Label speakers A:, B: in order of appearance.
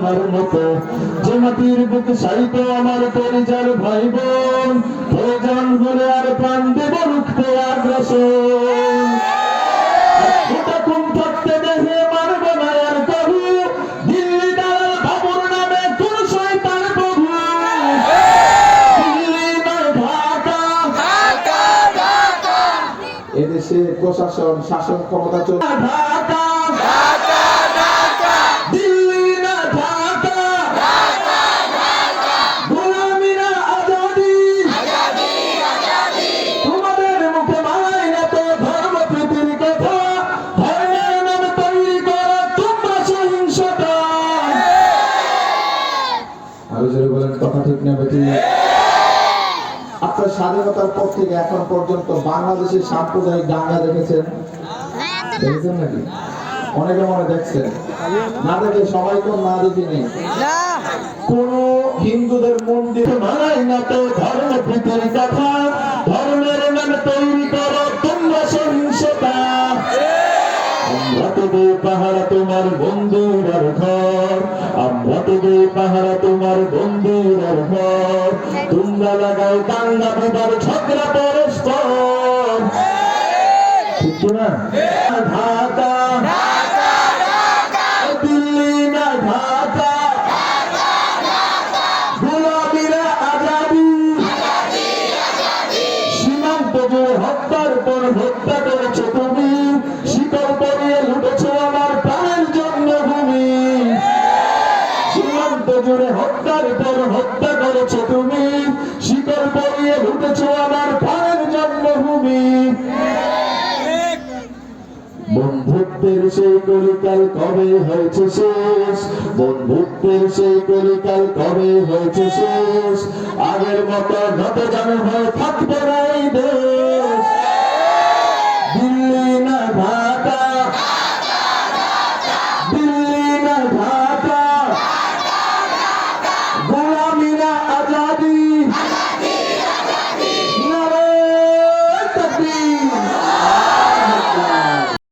A: তোমার মতো যে মাটির বুক সাইত আমার পরিচার ভাই বোন প্রয়োজন হলে আর প্রাণ দেব রুখতে আগ্রাসন। থাকতে দেহে মারবে
B: আরও জোরে বলেন কথা ঠিক না বেটি? আপনার স্বাধীনতার পর থেকে এখন পর্যন্ত বাংলাদেশের সাম্প্রদায়িক দাঙ্গা দেখেছেন? দেখেছেন নাকি? অনেকে মনে দেখছেন। না দেখে সবাই তো না দেখিনি কোন হিন্দুদের মন্দির
A: মানায় না তো ধর্ম প্রীতির কথা। পাহারা তোমার বন্ধুরার ঘর। আমরা তো দে পাহারা তোমার বন্ধুরার ঘর। তোমরা লাগাও দাঙ্গা বিবার ঝগড়া পরস্পর। ঠিক না জুড়ে হত্যার পর হত্যা করেছ তুমি। শিকল পরিয়ে লুটেছো আমার প্রাণের জন্মভূমি। বন্ধুত্বের সেই কলিকাল কবে হয়েছে শেষ? বন্ধুত্বের সেই কলিকাল কবে হয়েছে শেষ? আগের মতো নত জানো হয়